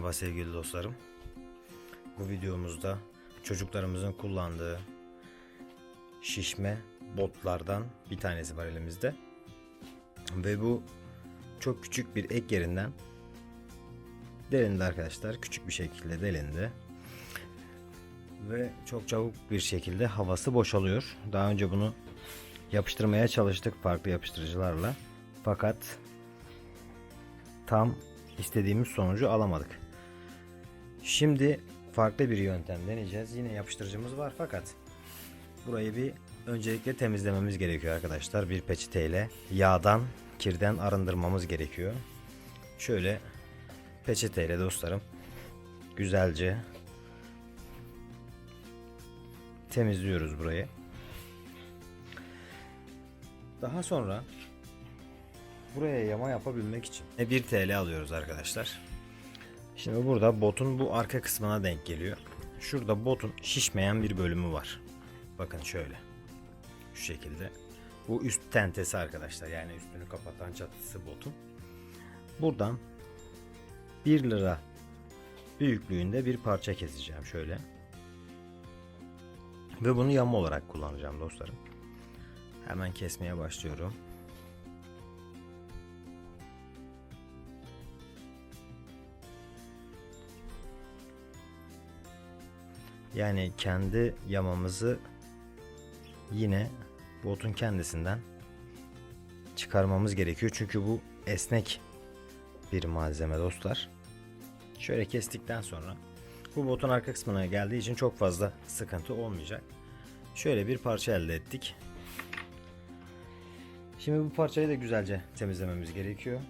Merhaba sevgili dostlarım. Bu videomuzda çocuklarımızın kullandığı şişme botlardan bir tanesi var elimizde. Ve bu çok küçük bir ek yerinden delindi arkadaşlar. Küçük bir şekilde delindi. Ve çok çabuk bir şekilde havası boşalıyor. Daha önce bunu yapıştırmaya çalıştık farklı yapıştırıcılarla. Fakat tam istediğimiz sonucu alamadık. Şimdi farklı bir yöntem deneyeceğiz. Yine yapıştırıcımız var fakat burayı bir öncelikle temizlememiz gerekiyor arkadaşlar. Bir peçeteyle yağdan, kirden arındırmamız gerekiyor. Şöyle peçeteyle dostlarım güzelce temizliyoruz burayı. Daha sonra buraya yama yapabilmek için 1 TL alıyoruz arkadaşlar. Şimdi burada botun bu arka kısmına denk geliyor. Şurada botun şişmeyen bir bölümü var. Bakın şöyle. Şu şekilde. Bu üst tentesi arkadaşlar. Yani üstünü kapatan çatısı botun. Buradan 1 lira büyüklüğünde bir parça keseceğim şöyle. Ve bunu yama olarak kullanacağım dostlarım. Hemen kesmeye başlıyorum. Yani kendi yamamızı yine botun kendisinden çıkarmamız gerekiyor. Çünkü bu esnek bir malzeme dostlar. Şöyle kestikten sonra bu botun arka kısmına geldiği için çok fazla sıkıntı olmayacak. Şöyle bir parça elde ettik. Şimdi bu parçayı da güzelce temizlememiz gerekiyor.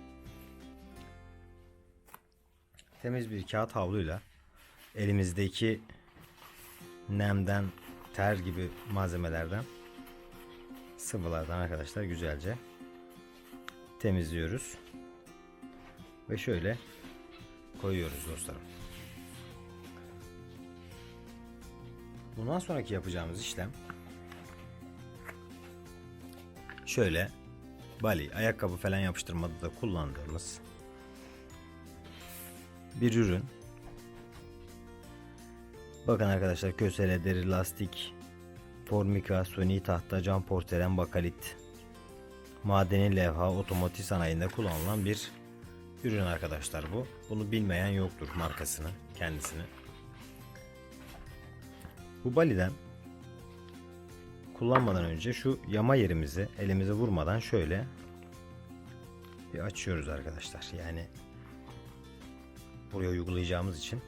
Temiz bir kağıt havluyla elimizdeki nemden, ter gibi malzemelerden, sıvılardan arkadaşlar güzelce temizliyoruz. Ve şöyle koyuyoruz dostlarım. Bundan sonraki yapacağımız işlem şöyle bali, ayakkabı falan yapıştırmada da kullandığımız bir ürün. Bakın arkadaşlar kösele, deri, lastik, formika, suni tahta, cam, porselen, bakalit, madeni levha, otomotiv sanayinde kullanılan bir ürün arkadaşlar bu. Bunu bilmeyen yoktur markasını, kendisini. Bu baliden kullanmadan önce şu yama yerimizi elimize vurmadan şöyle bir açıyoruz arkadaşlar. Yani buraya uygulayacağımız için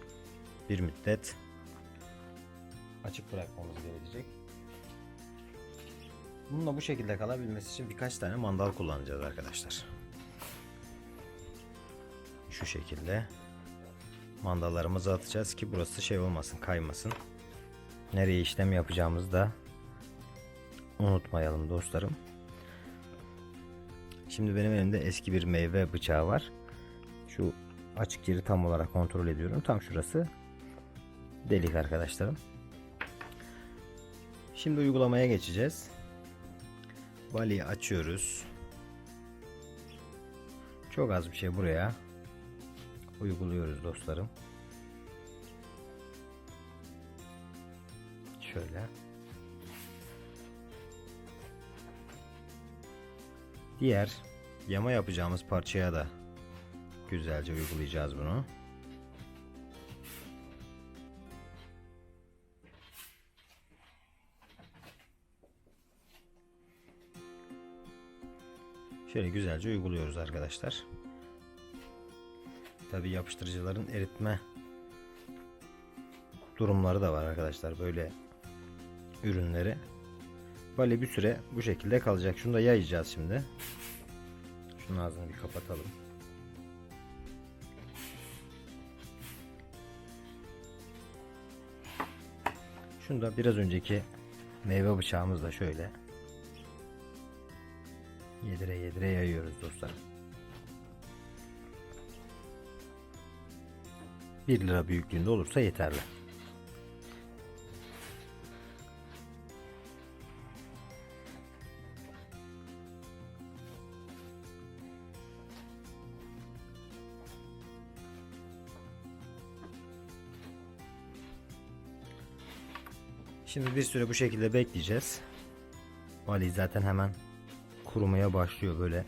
bir müddet açık bırakmamız gerekecek. Bununla bu şekilde kalabilmesi için birkaç tane mandal kullanacağız arkadaşlar. Şu şekilde mandallarımızı atacağız ki burası şey olmasın, kaymasın. Nereye işlem yapacağımızı da unutmayalım dostlarım. Şimdi benim elimde eski bir meyve bıçağı var. Şu açık yeri tam olarak kontrol ediyorum. Tam şurası delik arkadaşlarım. Şimdi uygulamaya geçeceğiz. Baliyi açıyoruz. Çok az bir şey buraya uyguluyoruz dostlarım. Şöyle. Diğer yama yapacağımız parçaya da güzelce uygulayacağız bunu. Şöyle güzelce uyguluyoruz arkadaşlar. Tabi yapıştırıcıların eritme durumları da var arkadaşlar. Böyle ürünleri. Böyle bir süre bu şekilde kalacak. Şunu da yayacağız şimdi. Şunun ağzını bir kapatalım. Şunu da biraz önceki meyve bıçağımızla şöyle Yedire yedire yayıyoruz dostlar. 1 lira büyüklüğünde olursa yeterli. Şimdi bir süre bu şekilde bekleyeceğiz. Valiyi zaten hemen kurumaya başlıyor böyle.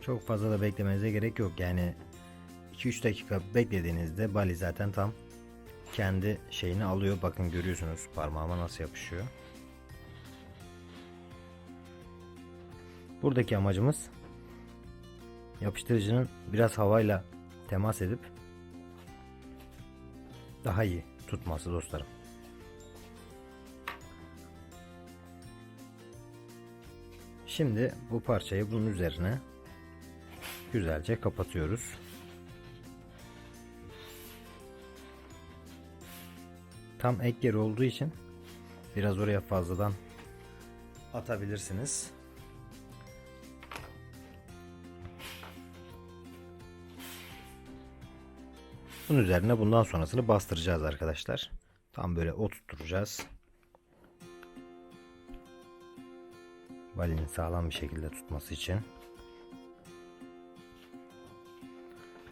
Çok fazla da beklemenize gerek yok. Yani 2-3 dakika beklediğinizde bali zaten tam kendi şeyini alıyor. Bakın görüyorsunuz parmağıma nasıl yapışıyor. Buradaki amacımız yapıştırıcının biraz havayla temas edip daha iyi tutması dostlarım. Şimdi bu parçayı bunun üzerine güzelce kapatıyoruz. Tam ek yer olduğu için biraz oraya fazladan atabilirsiniz. Bunun üzerine bundan sonrasını bastıracağız arkadaşlar. Tam böyle oturtacağız. Balinin sağlam bir şekilde tutması için.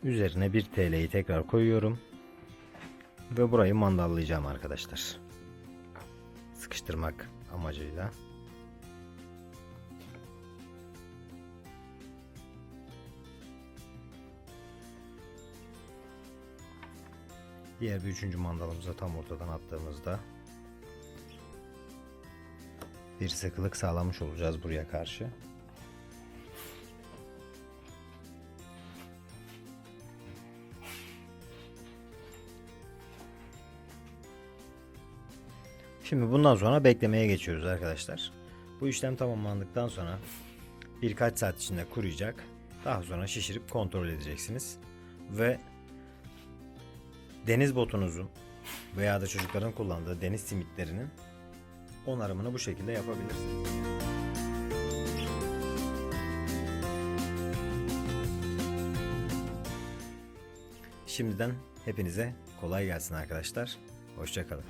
Üzerine 1 TL'yi tekrar koyuyorum. Ve burayı mandallayacağım arkadaşlar. Sıkıştırmak amacıyla. Diğer bir üçüncü mandalımıza tam ortadan attığımızda bir sıkılık sağlamış olacağız buraya karşı. Şimdi bundan sonra beklemeye geçiyoruz arkadaşlar. Bu işlem tamamlandıktan sonra birkaç saat içinde kuruyacak. Daha sonra şişirip kontrol edeceksiniz. Ve deniz botunuzun veya da çocukların kullandığı deniz simitlerinin onarımını bu şekilde yapabilirsiniz. Şimdiden hepinize kolay gelsin arkadaşlar. Hoşçakalın.